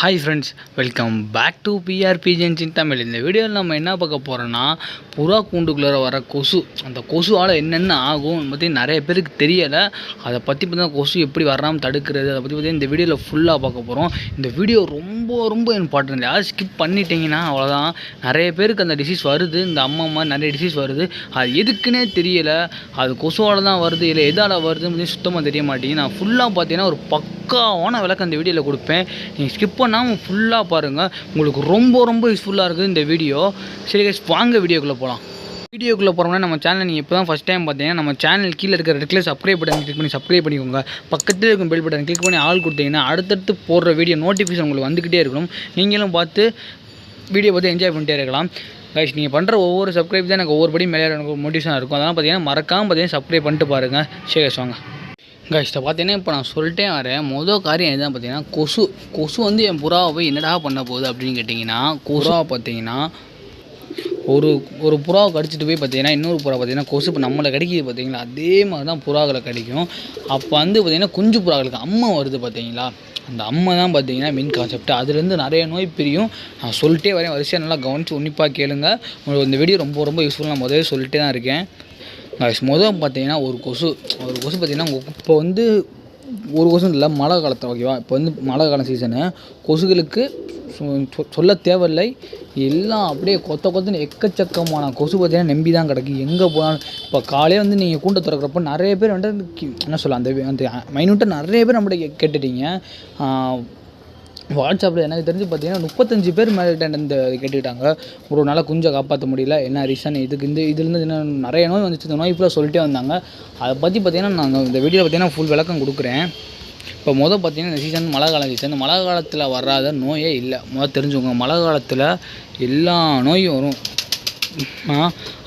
Hi friends welcome back to பிஆர்பிஜென்சின் Tamil இந்த வீடியோவில் நம்ம என்ன பார்க்க போகிறோன்னா புறா கூண்டுக்குள்ளே வர கொசு அந்த கொசுவால் என்னென்ன ஆகும் பற்றி நிறைய பேருக்கு தெரியலை. அதை பற்றி பார்த்தா கொசு எப்படி வராமல் தடுக்கிறது அதை பற்றி பார்த்தீங்கன்னா இந்த வீடியோவில் ஃபுல்லாக பார்க்க போகிறோம் இந்த வீடியோ ரொம்ப ரொம்ப இம்பார்ட்டன்ட் யாரும் ஸ்கிப் பண்ணிட்டீங்கன்னா அவ்வளோதான் நிறைய பேருக்கு அந்த டிசீஸ் வருது இந்த அம்மா மாதிரி நிறைய டிசீஸ் வருது. அது எதுக்குன்னே தெரியலை. அது கொசுவால் தான் வருது இல்லை எதால் வருதுன்னு சுத்தமாக தெரிய மாட்டேங்குது. நான் ஃபுல்லாக பார்த்தீங்கன்னா ஒரு பக் பக்காவான விளக்கம் இந்த வீடியோவில் கொடுப்பேன். நீங்கள் ஸ்கிப் பண்ணாமல் ஃபுல்லாக பாருங்கள் உங்களுக்கு ரொம்ப ரொம்ப யூஸ்ஃபுல்லாக இருக்குது இந்த வீடியோ. சரி guys, வாங்க வீடியோக்குள்ளே போகலாம் வீடியோக்குள்ளே போகிறோம்னா நம்ம சேனல் நீங்கள் இப்போ தான் ஃபஸ்ட் டைம் பார்த்தீங்கன்னா நம்ம சேனல் கீழே இருக்கிற ரெட்ல சப்ஸ்கிரைப் பட்டன் கிளிக் பண்ணி சப்ஸ்கிரைப் பண்ணிக்கோங்க. பக்கத்தில் இருக்கும் பெல் பட்டன் கிளிக் பண்ணி ஆள் கொடுத்தீங்கன்னா அடுத்தடுத்து போடுற வீடியோ நோட்டிஃபிகேஷன் உங்களுக்கு வந்துக்கிட்டே இருக்கணும் நீங்களும் பார்த்து வீடியோ பார்த்து என்ஜாய் பண்ணிட்டே இருக்கலாம். கைஸ் நீங்கள் பண்ணுற ஒவ்வொரு சப்ஸ்கிரைப் தான் எனக்கு ஒவ்வொரு படி மேலே எனக்கு மோட்டிவேஷனாக இருக்கும். அதெல்லாம் பார்த்தீங்கன்னா மறக்காமல் பார்த்தீங்கன்னா சப்ஸ்கிரைப் பண்ணிட்டு பாருங்கள் சரி வாங்க. கைஸ் இதை பார்த்தீங்கன்னா இப்போ நான் சொல்லிட்டே வரேன். மொதல் காரியம் எதுதான் பார்த்தீங்கன்னா கொசு கொசு வந்து என் புறாவை போய் என்னடா பண்ண போகுது அப்படின்னு கேட்டிங்கன்னா கொசுவாக பார்த்தீங்கன்னா ஒரு ஒரு புறாவை கடிச்சிட்டு போய் பார்த்தீங்கன்னா இன்னொரு புறா பார்த்தீங்கன்னா கொசு இப்போ நம்மளை கடிக்குது பார்த்தீங்களா? அதே மாதிரி தான் புறாக்களை கடிக்கும். அப்போ வந்து பார்த்தீங்கன்னா குஞ்சு புறாக்களுக்கு அம்மை வருது பார்த்தீங்களா? அந்த அம்மை தான் பார்த்தீங்கன்னா மெயின் கான்செப்ட் அதுலேருந்து நிறைய நோய் பிரியும். நான் சொல்லிட்டே வரேன். வரிசையாக நல்லா கவனித்து உன்னிப்பாக கேளுங்க. உங்களுக்கு இந்த வீடியோ ரொம்ப ரொம்ப யூஸ்ஃபுல்லாக நான் முதல்ல சொல்லிட்டே தான் இருக்கேன். மொதல் பார்த்தீங்கன்னா ஒரு கொசு ஒரு கொசு பார்த்தீங்கன்னா இப்போ வந்து ஒரு கொசு இல்லை மழை காலத்தில் ஓகேவா இப்போ வந்து மழை காலம் சீசனு கொசுகளுக்கு சொ- சொல்ல தேவையில்லை. எல்லாம் அப்படியே கொத்த கொத்தன்னு எக்கச்சக்கமான கொசு பார்த்தீங்கன்னா நம்பி தான் கிடக்கும் எங்கே போனாலும் இப்போ காலையே வந்து நீங்கள் கூண்டை திறக்கிறப்ப நிறைய பேர் வந்துட்டு என்ன சொல்ல அந்த அந்த மைனூட்டாக நிறைய பேர் நம்மகிட்ட கேட்டுட்டீங்க. வாட்ஸ்அப்பில் எனக்கு தெரிஞ்சு பார்த்தீங்கன்னா முப்பத்தஞ்சு பேர் மேலே இந்த கேட்டுக்கிட்டாங்க. ஒரு நாளாக குஞ்சை காப்பாற்ற முடியல. என்ன ரீசன் இதுக்கு இந்த இதுலேருந்து என்ன நிறைய நோய் வந்துச்சு. இந்த நோய் ஃபுல்லாக சொல்லிட்டே வந்தாங்க. அதை பற்றி பார்த்தீங்கன்னா நான் இந்த வீடியோவில் பார்த்தீங்கன்னா ஃபுல் விளக்கம் கொடுக்குறேன். இப்போ மொதல் பார்த்தீங்கன்னா இந்த சீசன் மழை காலம் சீசன் மழை காலத்தில் வராத நோயே இல்லை. மொதல் தெரிஞ்சுக்கோங்க மழை காலத்தில் எல்லா நோயும் வரும்.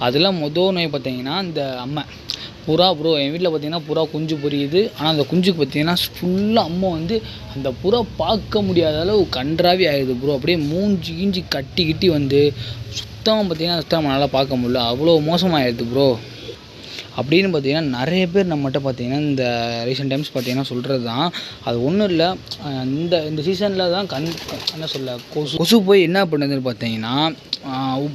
அதில் மொதல் நோய் பார்த்தீங்கன்னா இந்த அம்மை. புறா ப்ரோ என் வீட்டில் பார்த்தீங்கன்னா புறா குஞ்சு பொரியுது. ஆனால் அந்த குஞ்சுக்கு பார்த்தீங்கன்னா ஃபுல்லாக அம்மா வந்து அந்த புறா பார்க்க முடியாத அளவு கன்றாவி ஆயிடுது ப்ரோ அப்படியே மூஞ்சி கீஞ்சி கட்டி கிட்டி வந்து சுத்தமாக பார்த்தீங்கன்னா சுத்தமாக நம்மளால் பார்க்க முடியல. அவ்வளோ மோசமாகிடுது ப்ரோ அப்படின்னு பார்த்தீங்கன்னா நிறைய பேர் நம்மகிட்ட பார்த்தீங்கன்னா இந்த ரீசெண்ட் டைம்ஸ் பார்த்தீங்கன்னா சொல்கிறது தான் அது ஒன்றும் இல்லை. இந்த இந்த சீசனில் தான் கண் என்ன சொல்ல கொசு கொசு போய் என்ன பண்ணுதுன்னு பார்த்தீங்கன்னா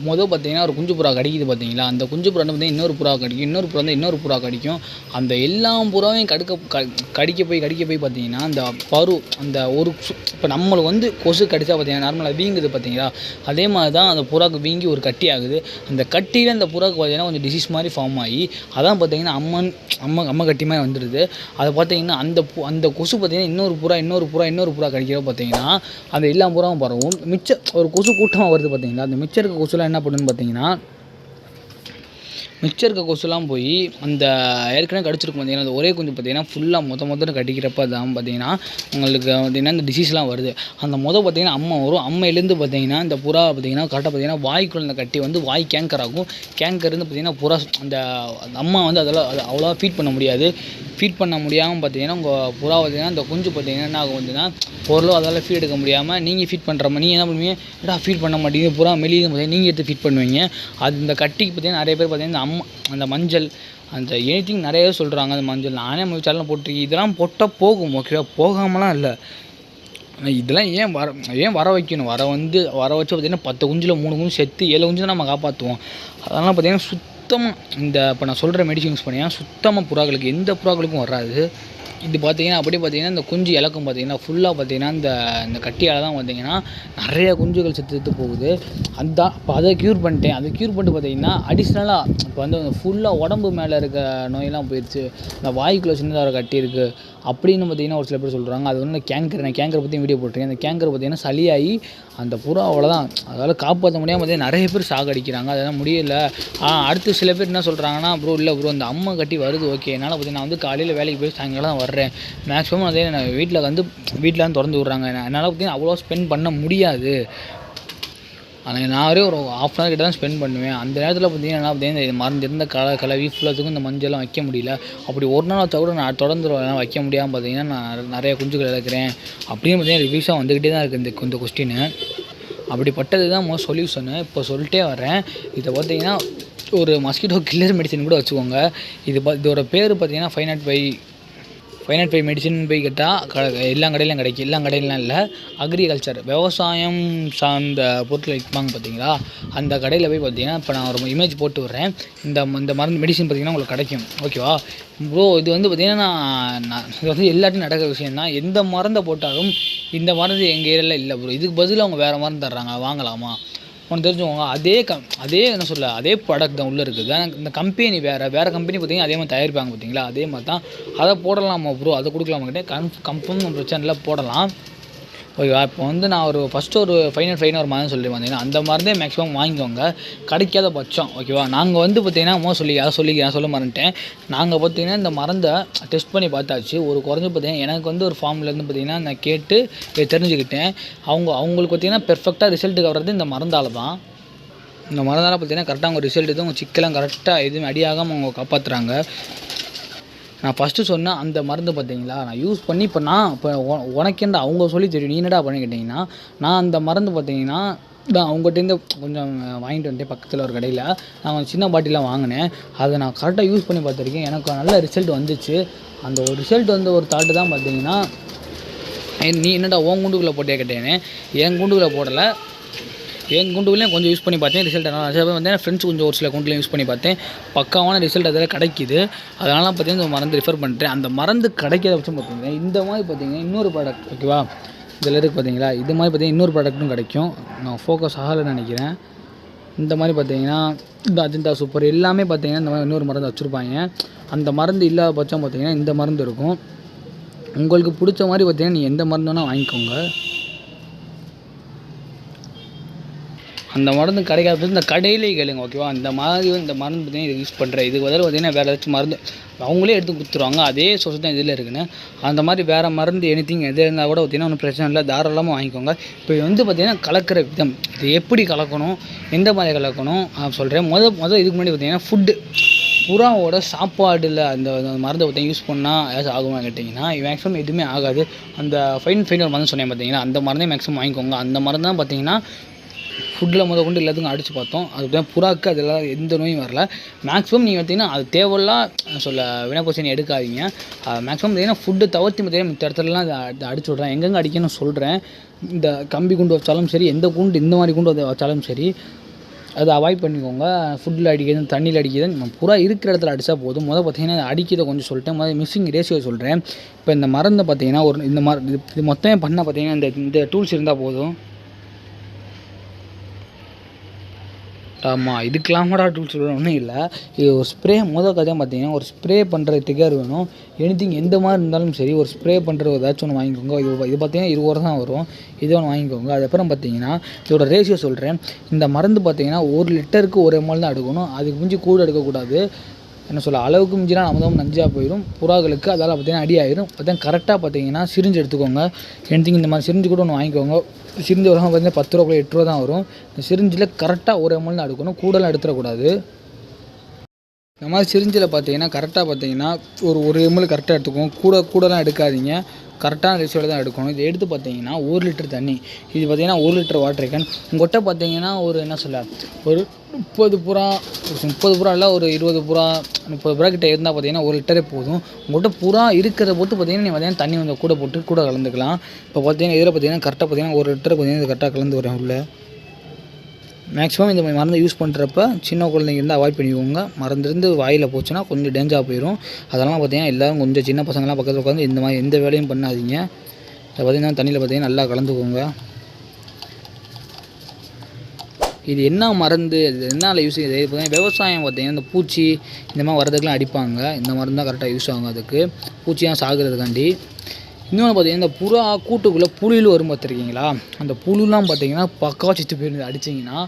மொதல் பார்த்தீங்கன்னா ஒரு குஞ்சு புறா கடிக்குது பார்த்தீங்களா? அந்த குஞ்சு புறா வந்து பார்த்தீங்கன்னா இன்னொரு புறா கடிக்கும். இன்னொரு புறா வந்து இன்னொரு புறா கடிக்கும். அந்த எல்லா புறாவையும் கடுக்க க- கடிக்க போய் கடிக்க போய் பார்த்தீங்கன்னா அந்த பரு அந்த ஒரு இப்போ நம்மளுக்கு வந்து கொசு கடிச்சா பார்த்தீங்கன்னா நார்மலாக வீங்குது பார்த்தீங்களா? அதே மாதிரி தான் அந்த புறாக்கு வீங்கி ஒரு கட்டி ஆகுது. அந்த கட்டியில் அந்த புறாக்கு பார்த்தீங்கன்னா கொஞ்சம் டிசீஸ் மாதிரி ஃபார்ம் ஆகி அதான் பார்த்தீங்கன்னா அம்மன் அம்மா அம்மா கட்டி மாதிரி வந்துடுது அதை பார்த்தீங்கன்னா அந்த அந்த கொசு பார்த்தீங்கன்னா இன்னொரு புறா இன்னொரு புறா இன்னொரு புறா கடிக்கிறப்ப பார்த்தீங்கன்னா அந்த எல்லா புறாவும் பரவும். மிச்ச ஒரு கொசு கூட்டமாக வருது பார்த்தீங்களா? அந்த மிச்சம் இருக்க கொசுலாம் என்ன பண்ணுன்னு பார்த்தீங்கன்னா மிச்சம் இருக்க கொசுலாம் போய் அந்த ஏற்கனவே கடிச்சிருக்கும் பார்த்தீங்கன்னா அந்த ஒரே குஞ்சு பார்த்தீங்கன்னா ஃபுல்லாக மொத்த மொத்தம் கடிக்கிறப்ப தான் பார்த்தீங்கன்னா உங்களுக்கு பார்த்தீங்கன்னா இந்த டிசீஸ்லாம் வருது. அந்த மொதல் பார்த்தீங்கன்னா அம்மா வரும். அம்மையிலேருந்து பார்த்தீங்கன்னா இந்த புறா பார்த்தீங்கன்னா கரெக்டாக பார்த்தீங்கன்னா வாய்க்குள்ள இந்த கட்டி வந்து வாய் கேங்கர் ஆகும். கேங்கர் இருந்து பார்த்தீங்கன்னா புறா அந்த அம்மா வந்து அதெல்லாம் அவ்வளோவா ஃபீட் பண்ண முடியாது. ஃபீட் பண்ண முடியாமல் பார்த்தீங்கன்னா உங்கள் புறா பார்த்தீங்கன்னா இந்த குஞ்சு பார்த்தீங்கன்னா என்ன ஆகும் வந்துன்னா பொருளும் அதால் ஃபீட் எடுக்க முடியாமல் நீங்கள் ஃபீட் பண்ணுற மாதிரி நீங்கள் என்ன பண்ணுவீங்க? ஏடா ஃபீட் பண்ண மாட்டீங்க? புறா மெலியும் பார்த்தீங்கன்னா நீங்கள் எடுத்து ஃபீட் பண்ணுவீங்க. அது இந்த கட்டிக்கு பார்த்தீங்கன்னா நிறைய பேர் பார்த்தீங்கன்னா இந்த அம்மா அந்த மஞ்சள் அந்த எனிதிங் நிறைய சொல்கிறாங்க அந்த மஞ்சள். நானே நம்ம சேனலில் போட்டிருக்கேன். இதெல்லாம் போட்டால் போகும். ஓகேவா போகாமலாம் இல்லை. இதெல்லாம் ஏன் வர ஏன் வர வைக்கணும்? வர வந்து வர வச்சு பார்த்தீங்கன்னா பத்து குஞ்சில் மூணு குஞ்சு செத்து ஏழு குஞ்சு நம்ம காப்பாற்றுவோம் அதெல்லாம் பார்த்தீங்கன்னா சுத்தமாக இந்த இப்போ நான் சொல்கிற மெடிசன் யூஸ் பண்ணியா சுத்தமாக புறாக்களுக்கு எந்த புறாக்களுக்கும் வராது. இது பார்த்தீங்கன்னா அப்படியே பார்த்தீங்கன்னா இந்த குஞ்சு இலக்கம் பார்த்தீங்கன்னா ஃபுல்லாக பார்த்தீங்கன்னா இந்த இந்த கட்டியால் தான் பார்த்தீங்கன்னா நிறைய குஞ்சுகள் செத்து செத்து போகுது. அந்த இப்போ அதை க்யூர் பண்ணிட்டேன். அதை க்யூர் பண்ணிட்டு பார்த்தீங்கன்னா அடிஷ்னலாக இப்போ வந்து ஃபுல்லாக உடம்பு மேலே இருக்க நோயெல்லாம் போயிடுச்சு இந்த வாய்க்குள்ளே சின்னதாக ஒரு கட்டி இருக்குது அப்படின்னு பார்த்தீங்கன்னா ஒரு சில பேர் சொல்கிறாங்க அது வந்து கேங்கர் நான் கேங்கரை பற்றி வீடியோ போட்டிருக்கேன். அந்த கேங்கர் பார்த்தீங்கன்னா சளியாகி அந்த புறா அவ்வளோதான் அதால் காப்பாற்ற முடியாமல் பார்த்தீங்கன்னா நிறைய பேர் சாகடிக்கிறாங்க அதெல்லாம் முடியல. அடுத்து சில பேர் என்ன சொல்கிறாங்கன்னா ப்ரோ இல்லை ப்ரோ அந்த அம்மா கட்டி வருது. ஓகே. என்னால் பார்த்தீங்கன்னா நான் வந்து காலையில் வேலைக்கு போய் சாயங்காலம் தான் வர்றேன். மேக்ஸிமம் அதே நான் வீட்டில் வந்து வீட்டில் தான் திறந்து விட்றாங்க. என்னால் பார்த்தீங்கன்னா அவ்வளோ ஸ்பெண்ட் பண்ண முடியாது. ஆனால் நான் ஒரே ஒரு ஆஃப் அன் ஹவர் கிட்ட தான் ஸ்பெண்ட் பண்ணுவேன். அந்த நேரத்தில் பார்த்தீங்கன்னா என்ன பார்த்தீங்கன்னா இந்த மருந்து இருந்த கல கலவி ஃபுல்லாத்துக்கும் இந்த மஞ்சள்லாம் வைக்க முடியல. அப்படி ஒரு நாள் வச்சா கூட நான் தொடர்ந்து எல்லாம் வைக்க முடியாமல் பார்த்தீங்கன்னா நான் நிறைய குஞ்சுகள் இழக்கிறேன். அப்படின்னு பார்த்தீங்கன்னா ரிவ்யூஸாக வந்துக்கிட்டே தான் இருக்குது இந்த இந்த கொஸ்டின் அப்படிப்பட்டது தான் மோஸ்ட் சொல்யூஷனு இப்போ சொல்லிட்டே வரேன் இதை பார்த்தீங்கன்னா ஒரு மஸ்கிட்டோ கில்லர் மெடிசன் கூட வச்சுக்கோங்க. இது ப இதோட பேர் பார்த்தீங்கன்னா five nought five five nought five medicine போய் கேட்டால் க எல்லா கடையிலும் கிடைக்கும் எல்லா கடையிலாம் இல்லை. அக்ரிகல்ச்சர் விவசாயம் சார்ந்த பொருட்கள் விற்பாங்க பார்த்தீங்களா அந்த கடையில் போய் பார்த்தீங்கன்னா இப்போ நான் ஒரு இமேஜ் போட்டு விட்றேன். இந்த இந்த மருந்து மெடிசன் பார்த்தீங்கன்னா உங்களுக்கு கிடைக்கும். ஓகேவா ப்ரோ இது வந்து பார்த்தீங்கன்னா நான் நான் இது வந்து எல்லாத்தையும் நடக்கிற விஷயம் தான் எந்த மருந்தை போட்டாலும் இந்த மருந்து எங்கள் ஏரியாவில் இல்லை ப்ரோ இதுக்கு பதிலாக அவங்க வேறு மருந்து தர்றாங்க. வாங்கலாமா? ஒன்று தெரிஞ்சுக்கோங்க அதே கம் அதே என்ன சொல்ல அதே ப்ராடக்ட் தான் உள்ளே இருக்குது. ஆனால் இந்த கம்பெனி வேறு வேறு கம்பெனி பார்த்தீங்கன்னா அதே மாதிரி தயாரிப்பாங்க பார்த்தீங்களா? அதே மாதிரி தான். அதை போடலாமா ப்ரோ அதை கொடுக்கலாமா கிட்டே கன்ஃப் கன்ஃபார்ம் பிரச்சனை இல்லை போடலாம். ஓகேவா இப்போ வந்து நான் ஒரு ஃபஸ்ட்டு ஒரு ஃபைவ் ஹண்ட்ரட் ஃபைவ் ஒரு மருந்து சொல்லி வந்தீங்கன்னா அந்த மருந்தே மேக்ஸிமம் வாங்கிக்கோங்க. கிடைக்காத பட்சம். ஓகேவா நாங்கள் வந்து பார்த்தீங்கன்னா மோ சொல்லி யார் சொல்லி யார் சொல்ல மறந்துட்டேன். நாங்கள் பார்த்தீங்கன்னா இந்த மருந்தை டெஸ்ட் பண்ணி பார்த்தாச்சு. ஒரு குறைஞ்சு பார்த்தீங்கன்னா எனக்கு வந்து ஒரு ஃபார்ம்லேருந்து பார்த்தீங்கன்னா நான் கேட்டு தெரிஞ்சுக்கிட்டேன். அவங்க அவங்களுக்கு பார்த்தீங்கன்னா பெர்ஃபெக்டாக ரிசல்ட்டுக்கு வர்றது இந்த மருந்தால் தான். இந்த மருந்தால் பார்த்தீங்கன்னா கரெக்டாக அவங்க ரிசல்ட் எதுவும் உங்கள் சிக்கெல்லாம் கரெக்டாக எதுவும் அடியாகாமல் அவங்க காப்பாற்றுறாங்க நான் ஃபஸ்ட்டு சொன்னேன் அந்த மருந்து பார்த்தீங்களா நான் யூஸ் பண்ணி இப்போ நான் இப்போ உ- உனக்கேண்டா அவங்க சொல்லி தெரியும். நீ என்னடா பண்ணி கேட்டிங்கன்னா நான் அந்த மருந்து பார்த்தீங்கன்னா தான் அவங்ககிட்டேருந்து கொஞ்சம் வாங்கிட்டு வந்துட்டேன் பக்கத்தில் ஒரு கடையில். நான் கொஞ்சம் சின்ன பாட்டிலாம் வாங்கினேன். அதை நான் கரெக்டாக யூஸ் பண்ணி பார்த்துருக்கேன் எனக்கு நல்ல ரிசல்ட் வந்துச்சு. அந்த ஒரு ரிசல்ட் வந்து ஒரு தாட்டு தான் பார்த்தீங்கன்னா நீ என்னடா உன் குண்டுக்குள்ளே போட்டே கேட்டேன்னு என் குண்டுக்குள்ளே போடலை. என் குண்டுலையும் கொஞ்சம் யூஸ் பண்ணி பார்த்தேன். ரிசல்ட் நல்லா சில பேர் வந்து ஃப்ரெண்ட்ஸ் கொஞ்சம் ஒரு சில குண்டுலையும் யூஸ் பண்ணி பார்த்தேன். பக்காவான ரிசல்ட் அதில் கிடைக்குது. அதனால பார்த்தீங்கன்னா இந்த மருந்து ரிஃபர் பண்ணுறேன் அந்த மருந்து கிடைக்காத பட்சம் பார்த்தீங்கன்னா இந்த மாதிரி பார்த்தீங்கன்னா இன்னொரு ப்ராடக்ட் ஓகேவா இதில் இருக்குது பார்த்தீங்களா? இது மாதிரி பார்த்தீங்கன்னா இன்னொரு ப்ராடக்ட்டும் கிடைக்கும். நான் ஃபோக்கஸ் ஆகலைன்னு நினைக்கிறேன். இந்த மாதிரி பார்த்தீங்கன்னா இந்த அஜந்தா சூப்பர் எல்லாமே பார்த்தீங்கன்னா இந்த மாதிரி இன்னொரு மருந்து வச்சுருப்பாங்க. அந்த மருந்து இல்லாத பட்சம் பார்த்தீங்கன்னா இந்த மருந்து இருக்கும். உங்களுக்கு பிடிச்ச மாதிரி பார்த்தீங்கன்னா நீங்கள் எந்த மருந்து வேணால் வாங்கிக்கோங்க. அந்த மருந்து கிடைக்காத இந்த கடையிலே கேளுங்க ஓகேவா அந்த மாதிரி இந்த மருந்து பார்த்தீங்கன்னா இது யூஸ் பண்ணுறேன் இதுக்கு பதில் பார்த்தீங்கன்னா வேறு ஏதாச்சும் மருந்து அவங்களே எடுத்து கொடுத்துருவாங்க. அதே சொசை தான் இதில் இருக்குன்னு. அந்த மாதிரி வேறு மருந்து எனிதிங் எது இருந்தால் கூட பார்த்தீங்கன்னா ஒன்றும் பிரச்சனை இல்லை. தாராளமாக வாங்கிக்கோங்க. இப்போ வந்து பார்த்திங்கன்னா கலக்கிற விதம். இது எப்படி கலக்கணும்? எந்த மாதிரி கலக்கணும்? சொல்கிறேன் முத முதல் இதுக்கு முன்னாடி பார்த்திங்கன்னா ஃபுட்டு புறாவோட சாப்பாடில் அந்த அந்த மருந்தை பார்த்தீங்கன்னா யூஸ் பண்ணால் ஏதாச்சும் ஆகுமா கேட்டிங்கன்னா மேக்ஸிமம் எதுவுமே ஆகாது. அந்த ஃபைன் ஃபைன் ஒரு மருந்து சொன்னேன் பார்த்தீங்கன்னா அந்த மருந்தே மேக்ஸிமம் வாங்கிக்கோங்க. அந்த மருந்து தான் பார்த்தீங்கன்னா ஃபுட்டில் முத கொண்டு எல்லாத்துக்கும் அடித்து பார்த்தோம். அது புறாக்கு அதில் எந்த நோயும் வரல. மேக்ஸிமம் நீங்கள் பார்த்தீங்கன்னா அது தேவையில்லாம் சொல்ல வினப்போசனி எடுக்காதீங்க. மேக்ஸிமம் பார்த்தீங்கன்னா ஃபுட்டு தவிர்த்து பார்த்தீங்கன்னா மித்த இடத்துலலாம் அதை அடிச்சு விட்றேன். எங்கெங்கே அடிக்கணும்னு சொல்கிறேன் இந்த கம்பி குண்டு வச்சாலும் சரி எந்த குண்டு இந்த மாதிரி குண்டு அதை வச்சாலும் சரி அதை அவாய்ட் பண்ணிக்கோங்க. ஃபுட்டில் அடிக்கிறது தண்ணியில் அடிக்கிறது நம்ம புறா இருக்கிற இடத்துல அடித்தா போதும். முதல் பார்த்தீங்கன்னா அதை அடிக்கிறத கொஞ்சம் சொல்லிட்டேன். முதல் மிஸ்ஸிங் ரேஷியோ சொல்கிறேன் இப்போ இந்த மருந்தை பார்த்தீங்கன்னா ஒரு இந்த மர இது மொத்தமே பண்ண பார்த்தீங்கன்னா இந்த இந்த டூல்ஸ் இருந்தால் போதும். ஆமாம் இதுக்கெல்லாமடா டூல்ஸ் ஒன்றும் இல்லை. இது ஒரு ஸ்ப்ரே முதல் கதையாக பார்த்தீங்கன்னா ஒரு ஸ்ப்ரே பண்ணுற திகர் வேணும். எனிதிங் எந்த மாதிரி இருந்தாலும் சரி ஒரு ஸ்ப்ரே பண்ணுற ஏதாச்சும் ஒன்று வாங்கிக்கோங்க. இது இது பார்த்தீங்கன்னா இருபது ரூபா தான் வரும். இது ஒன்று வாங்கிக்கோங்க. அதுக்கப்புறம் பார்த்தீங்கன்னா இதோட ரேஷியோ சொல்கிறேன் இந்த மருந்து பார்த்தீங்கன்னா ஒரு லிட்டருக்கு ஒரு எம்எல் தான் எடுக்கணும். அதுக்கு மிஞ்சி கூட எடுக்கக்கூடாது. என்ன சொல்ல அளவுக்கு மிஞ்சினா அமுதம் நஞ்சாக போயிடும் புறாக்களுக்கு அதால் பார்த்தீங்கன்னா அடி ஆயிடும் பார்த்தீங்கன்னா கரெக்டாக பார்த்தீங்கன்னா சிரிஞ்சு எடுத்துக்கோங்க. எனிதிங் இந்த மாதிரி சிரிஞ்சு கூட ஒன்று வாங்கிக்கோங்க. சிரிஞ்சு வரவங்க பார்த்தீங்கன்னா பத்து ரூபா எட்டு ரூபா தான் வரும். இந்த சிரிஞ்சில் கரெக்டாக ஒரு எம்எல் எடுக்கணும் கூடலாம் எடுத்துடக்கூடாது இந்த மாதிரி சிரிஞ்சில் பார்த்தீங்கன்னா கரெக்டாக பார்த்தீங்கன்னா ஒரு ஒரு எம்எல் கரெக்டாக எடுத்துக்கோங்க. கூட கூடலாம் எடுக்காதீங்க. கரெக்டான ரேஷியோவில் தான் எடுக்கணும். இது எடுத்து பார்த்தீங்கன்னா ஒரு லிட்டர் தண்ணி இது பார்த்தீங்கன்னா ஒரு லிட்டர் வாட்டர் கேன் உங்கள்கிட்ட பார்த்தீங்கன்னா ஒரு என்ன சொல்ல ஒரு முப்பது புறா முப்பது புறா இல்லை ஒரு இருபது புறா முப்பது புறா கிட்டே இருந்தால் பார்த்தீங்கன்னா ஒரு லிட்டரே போதும். உங்கள்கிட்ட புறா இருக்கிறத பொறுத்து பார்த்தீங்கன்னா நீ பார்த்தீங்கன்னா தண்ணி வந்து கூட போட்டு கூட கலந்துக்கலாம். இப்போ பார்த்தீங்கன்னா இதில் பார்த்தீங்கன்னா கரெக்டாக பார்த்தீங்கன்னா ஒரு லிட்டர் பார்த்தீங்கன்னா இது கரெக்டாக கலந்து வரும் உள்ள. மேக்ஸிமம் இந்த மாதிரி மருந்து யூஸ் பண்ணுறப்ப சின்ன குழந்தைங்க இருந்தால் அவாய்ட் பண்ணிக்கோங்க. மறந்துருந்து வாயில் போச்சுன்னா கொஞ்சம் டேஞ்சாக போயிடும் அதெல்லாம் பார்த்தீங்கன்னா எல்லோரும் கொஞ்சம் சின்ன பசங்களாம் பக்கத்தில் உட்காந்து இந்த மாதிரி எந்த வேலையும் பண்ணாதீங்க. அதை பார்த்தீங்கன்னா தண்ணியில் பார்த்தீங்கன்னா நல்லா கலந்துக்கோங்க. இது என்ன மருந்து? இது என்னால் யூஸ் இது பார்த்தீங்கன்னா விவசாயம் பார்த்தீங்கன்னா இந்த பூச்சி இந்த மாதிரி வரதுக்கெலாம் அடிப்பாங்க. இந்த மருந்து தான் கரெக்டாக யூஸ் ஆகும் அதுக்கு. பூச்சியாக சாகுறதுக்காண்டி. இன்னொன்று பார்த்தீங்கன்னா இந்த புறா கூட்டுக்குள்ளே புழுவில் வரும் பார்த்துருக்கீங்களா? அந்த புழுலாம் பார்த்தீங்கன்னா பக்காவாக செத்து போயிருந்து அடிச்சிங்கன்னா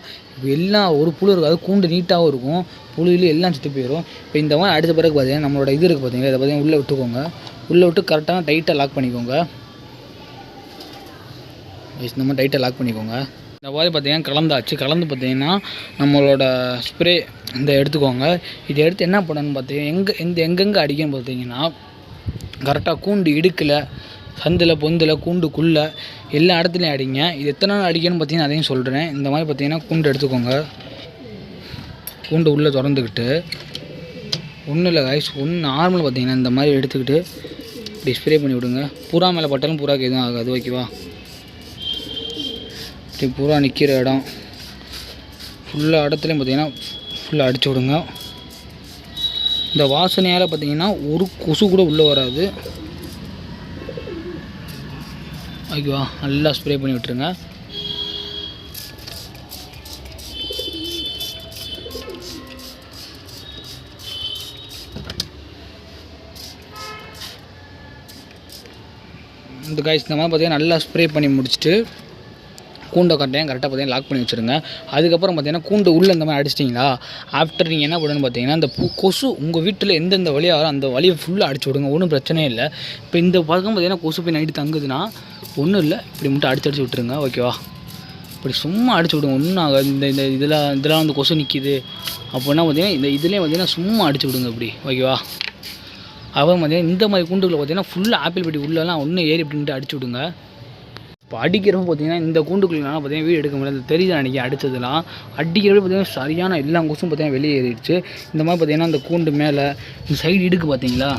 எல்லாம் ஒரு புழு இருக்காது கூண்டு நீட்டாகவும் இருக்கும். புழுவில் எல்லாம் செத்து போயிடும் இப்போ இந்த மாதிரி அடித்த பிறகு பார்த்தீங்கன்னா நம்மளோட இது இருக்குது பார்த்தீங்களா? இதை பார்த்தீங்கன்னா உள்ளே விட்டுக்கோங்க. உள்ளே விட்டு கரெக்டாக டைட்டாக லாக் பண்ணிக்கோங்க. இந்த மாதிரி டைட்டாக லாக் பண்ணிக்கோங்க. இந்த மாதிரி பார்த்தீங்கன்னா கலந்தாச்சு. கலந்து பார்த்தீங்கன்னா நம்மளோட ஸ்ப்ரே இந்த எடுத்துக்கோங்க. இதை எடுத்து என்ன பண்ணணும்னு பார்த்தீங்கன்னா எங்கே எந்த எங்கெங்கே அடிக்கணும்னு பார்த்தீங்கன்னா கரெக்டாக கூண்டு இடுக்கில் சந்தில் பொந்தில் கூண்டுக்குள்ளே எல்லா இடத்துலையும் அடிங்க. இது எத்தனை நாள் அடிக்கணும்னு பார்த்தீங்கன்னா அதையும் சொல்கிறேன் இந்த மாதிரி பார்த்தீங்கன்னா கூண்டு எடுத்துக்கோங்க. கூண்டு உள்ளே திறந்துக்கிட்டு ஒன்றும் இல்லை கைஸ் ஒன்று நார்மல் பார்த்தீங்கன்னா இந்த மாதிரி எடுத்துக்கிட்டு இப்படி ஸ்ப்ரே பண்ணி விடுங்க. புறா மேலே பட்டாலும் புறாக்கு எதுவும் ஆகாது ஓகேவா இப்படி புறா நிற்கிற இடம். ஃபுல்லாக இடத்துலையும் பார்த்தீங்கன்னா ஃபுல்லாக அடிச்சு விடுங்க. இந்த வாசனையால் பார்த்தீங்கன்னா ஒரு கொசு கூட உள்ளே வராது. ஓகேவா நல்லா ஸ்ப்ரே பண்ணி விட்டுருங்க. இந்த காய்ஸ் இந்த மாதிரி பார்த்தீங்கன்னா நல்லா ஸ்ப்ரே பண்ணி முடிச்சுட்டு கூண்டை கட்டையும் கரெக்டாக பார்த்தீங்கன்னா லாக் பண்ணி வச்சுருங்க. அதுக்கப்புறம் பார்த்தீங்கன்னா கூண்டு உள்ளே இந்த மாதிரி அடிச்சிட்டிங்களா? ஆஃப்டர் நீங்கள் என்ன பண்ணணும்னு பார்த்தீங்கன்னா அந்த பூ கொசு உங்கள் வீட்டில் எந்தெந்த வழியாக வரும் அந்த வழியை ஃபுல்லாக அடிச்சு விடுங்க. ஒன்றும் பிரச்சனையே இல்லை. இப்போ இந்த பக்கம் பார்த்தீங்கன்னா கொசு போய் நைட்டு தங்குதுன்னா ஒன்றும் இல்லை. இப்படி மட்டும் அடிச்சு அடிச்சு விட்டுருங்க. ஓகேவா இப்படி சும்மா அடிச்சு விடுங்க. ஒன்றும் ஆகாது. இந்த இந்த இதெல்லாம் இதெல்லாம் வந்து கொசு நிற்கிது அப்படின்னா பார்த்தீங்கன்னா இந்த இதுலேயும் பார்த்தீங்கன்னா சும்மா அடிச்சு விடுங்க இப்படி. ஓகேவா அப்புறம் பார்த்தீங்கன்னா இந்த மாதிரி கூண்டுகளை பார்த்தீங்கன்னா ஃபுல்லாக ஆப்பிள் பெட்டி உள்ளெல்லாம் ஒன்றும் ஏறி அப்படின்ட்டு அடிச்சு விடுங்க. இப்போ அடிக்கிறப்ப பார்த்தீங்கன்னா இந்த கூண்டுக்குள்ளனால பார்த்தீங்கன்னா வீடு எடுக்க முடியாது. தெரியுது அன்றைக்கி அடித்ததுலாம் அடிக்கிறப்ப பார்த்தீங்கன்னா சரியான எல்லா கொசும் பார்த்தீங்கன்னா வெளியே ஏறிடுச்சு இந்த மாதிரி பார்த்தீங்கன்னா அந்த கூண்டு மேலே இந்த சைடு இடுக்கு பார்த்தீங்களா?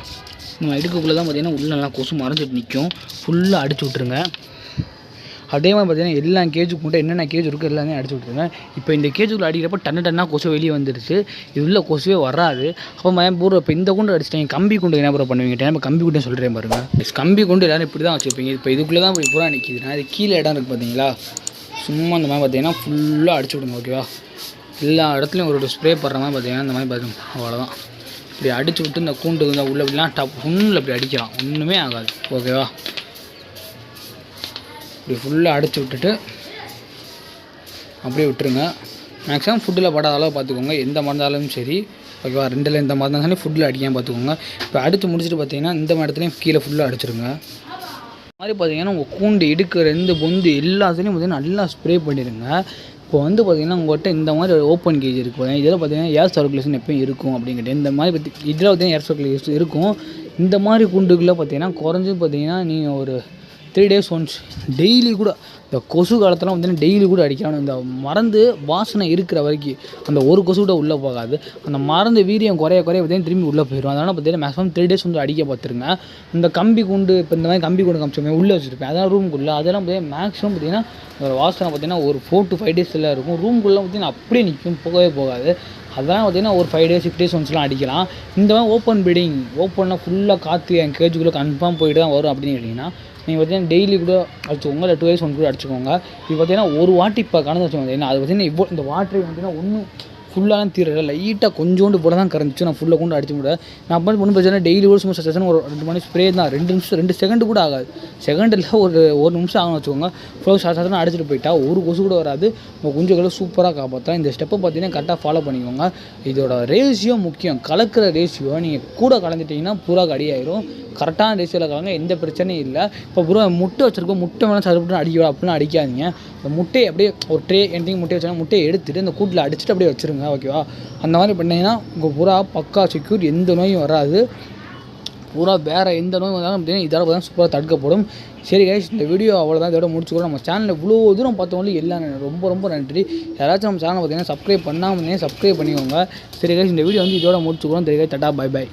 நம்ம இடுக்குக்குள்ளே தான் பார்த்தீங்கன்னா உள்ளெல்லாம் கொசு மறைஞ்சிட்டு நிற்கும். ஃபுல்லாக அடிச்சு விட்ருங்க அதே மாதிரி பார்த்தீங்கன்னா எல்லா கேஜுக்கு மட்டும் என்னென்ன கேஜ் இருக்கோ எல்லாமே அடிச்சு விட்ருங்க இப்போ இந்த கேஜுக்குள்ள அடிக்கிறப்ப டன்னு டன்னா கொசு வெளியே வந்துருச்சு. இது உள்ள கொசுவே வராது. அப்போ மயம் பூரா இப்போ இந்த குண்டு அடிச்சிட்டீங்க கம்பி குண்டு என்ன ப்ரோ பண்ணுவீங்க? டைம் கம்பி குண்டு சொல்கிறேன் பாருங்கள் கம்பி குண்டு எல்லாரும் இப்படி தான் வச்சுருப்பீங்க. இப்போ இதுக்குள்ளே தான் இப்படி பூரா நிற்கிதுன்னா இது கீழே இடம் இருக்குது பார்த்தீங்களா? சும்மா அந்த மாதிரி பார்த்தீங்கன்னா ஃபுல்லாக அடிச்சு விடுங்க ஓகேவா எல்லா இடத்துலையும் ஒரு ஸ்ப்ரே பண்ணுற மாதிரி பார்த்தீங்கன்னா இந்த மாதிரி பாருங்க அவ்வளோதான் இப்படி அடிச்சு விட்டு இந்த கூண்டு இந்த உள்ள இப்படிலாம் டப் ஒன்றில் இப்படி அடிக்கலாம். ஒன்றுமே ஆகாது ஓகேவா இப்படி ஃபுல்லாக அடைச்சி விட்டுட்டு அப்படியே விட்டுருங்க. மேக்ஸிமம் ஃபுட்டில் படாத அளவு பார்த்துக்கோங்க எந்த மருந்தாலும் சரி. ஓகேவா? ரெண்டில் எந்த மருந்தாலும் சரி ஃபுட்டில் அடிக்காமல் பார்த்துக்கோங்க இப்போ அடித்து முடிச்சுட்டு பார்த்தீங்கன்னா இந்த இடத்துலையும் கீழே ஃபுல்லாக அடிச்சிருங்க. மாதிரி பார்த்தீங்கன்னா உங்கள் கூண்டு இடுக்கு ரெண்டு பொந்து எல்லாத்துலேயும் பார்த்தீங்கன்னா நல்லா ஸ்ப்ரே பண்ணிடுங்க. இப்போ வந்து பார்த்திங்கன்னா உங்கள்கிட்ட இந்த மாதிரி ஓப்பன் கேஜ் இருக்கும் இதில் பார்த்தீங்கன்னா ஏர் சர்க்குலேஷன் எப்பயும் இருக்கும் அப்படிங்கிட்டு. இந்த மாதிரி பற்றி இதில் பார்த்தீங்கன்னா ஏர் சர்க்குலேஷன் இருக்கும். இந்த மாதிரி கூண்டுக்குள்ளே பார்த்தீங்கன்னா குறைஞ்சது பார்த்தீங்கன்னா நீங்கள் ஒரு த்ரீ டேஸ் ஒன்ஸ் டெய்லி கூட இந்த கொசு காலத்தில் பார்த்தீங்கன்னா டெய்லி கூட அடிக்கணும் இந்த மருந்து வாசனை இருக்கிற வரைக்கும் அந்த ஒரு கொசு கூட உள்ளே போகாது. அந்த மருந்து வீரியம் குறைய குறைய பார்த்தீங்கன்னா திரும்பி உள்ளே போயிடும் அதனால் பார்த்தீங்கன்னா மேக்ஸிமம் த்ரீ டேஸ் வந்து அடிக்க பார்த்துருங்க. இந்த கம்பி குண்டு இப்போ இந்த மாதிரி கம்பி குண்டு காமிச்சோமே உள்ளே வச்சுருப்பேன். அதான் ரூமுக்குள்ளே அதெல்லாம் பார்த்தீங்கன்னா மேக்ஸிமம் பார்த்தீங்கன்னா ஒரு வாசனை பார்த்தீங்கன்னா ஒரு ஃபோர் டு ஃபைவ் டேஸில் இருக்கும். ரூம்குள்ளே பார்த்தீங்கன்னா அப்படியே நிற்கும் போகவே போகாது. அதெல்லாம் பார்த்தீங்கன்னா ஒரு ஃபைவ் டேஸ் சிக்ஸ் டேஸ் ஒன்ஸ்லாம் அடிக்கலாம். இந்த மாதிரி ஓப்பன் பீடிங் ஓப்பனாக ஃபுல்லாக காற்று என் கேஜுக்குள்ளே கன்ஃபார்ம் போயிட்டு தான் வரும் அப்படின்னு கேட்டிங்கன்னா நீங்கள் பார்த்தீங்கன்னா டெய்லி கூட அடிச்சுக்கோங்க இல்லை டூ டேஸ் ஒன் கூட அடிச்சுக்கோங்க. இது பார்த்தீங்கன்னா ஒரு வாட்டி இப்போ கலந்து வச்சுக்கோங்க ஏன்னா அது பார்த்தீங்கன்னா இவ்வளோ இந்த வாட்டர் பார்த்தீங்கன்னா ஒன்றும் ஃபுல்லாலாம் தீரல லைட்டாக கொஞ்சோண்டு போல தான் கரைஞ்சிச்சு. நான் ஃபுல்லாக கொண்டு அடிச்சு முடியாது நான் பண்ணி ஒன்றும் பிரச்சனை டெய்லி ஒரு சும்மா சச்சன் ஒரு ரெண்டு மணி ஸ்ப்ரே தான் ரெண்டு நிமிஷம் ரெண்டு செகண்ட் கூட ஆகாது. செகண்டில் ஒரு ஒரு நிமிஷம் ஆகும் வச்சுக்கோங்க. ஃபுல்லாக சாதாரண அடிச்சுட்டு போயிட்டா ஒரு கொசு கூட வராது. உங்கள் குஞ்சுகளை சூப்பராக காப்பாற்றலாம் இந்த ஸ்டெப்பை பார்த்தீங்கன்னா கரெக்டாக ஃபாலோ பண்ணிக்கோங்க. இதோட ரேஷியோ முக்கியம். கலக்கிற ரேஷியோ நீங்கள் கூட கலந்துட்டிங்கன்னா புறாக்கு அடியாயிரும் கரெக்டான ரேஷியோவில் கலங்க எந்த பிரச்சனையும் இல்லை. இப்போ புறா முட்டை வச்சுருக்கோம் முட்டை வேணால் சருப்புன்னு அடிக்க அப்படின்னு அடிக்காதீங்க. இந்த முட்டையை அப்படியே ஒரு ட்ரே எண்டிங் முட்டையை வச்சாங்க முட்டையை எடுத்துகிட்டு இந்த கூட்டில் அடிச்சுட்டு அப்படியே வச்சுருங்க. ஓகேவா அந்த மாதிரி பண்ணிங்கன்னா உங்கள் புறா பக்கா செக்யூர் எந்த நோயும் வராது. பூரா வேறு எந்த நோய் வந்தாலும் பார்த்தீங்கன்னா இதால் தான் சூப்பராக தடுக்கப்படும். சரி கைஸ் இந்த வீடியோ அவ்வளோதான் இதோட முடிச்சுக்கிறோம். நம்ம சேனலில் இவ்வளோ தூரம் பார்த்தவங்களும் எல்லாம் ரொம்ப ரொம்ப நன்றி. யாராச்சும் நம்ம சேனலை பார்த்தீங்கன்னா சப்ஸ்கிரைப் பண்ணாமல் சப்ஸ்கிரைப் பண்ணிக்கோங்க. சரி கைஸ் இந்த வீடியோ வந்து இதோட முடிச்சுக்கிறோம். தெரியாது தட்டா பை பை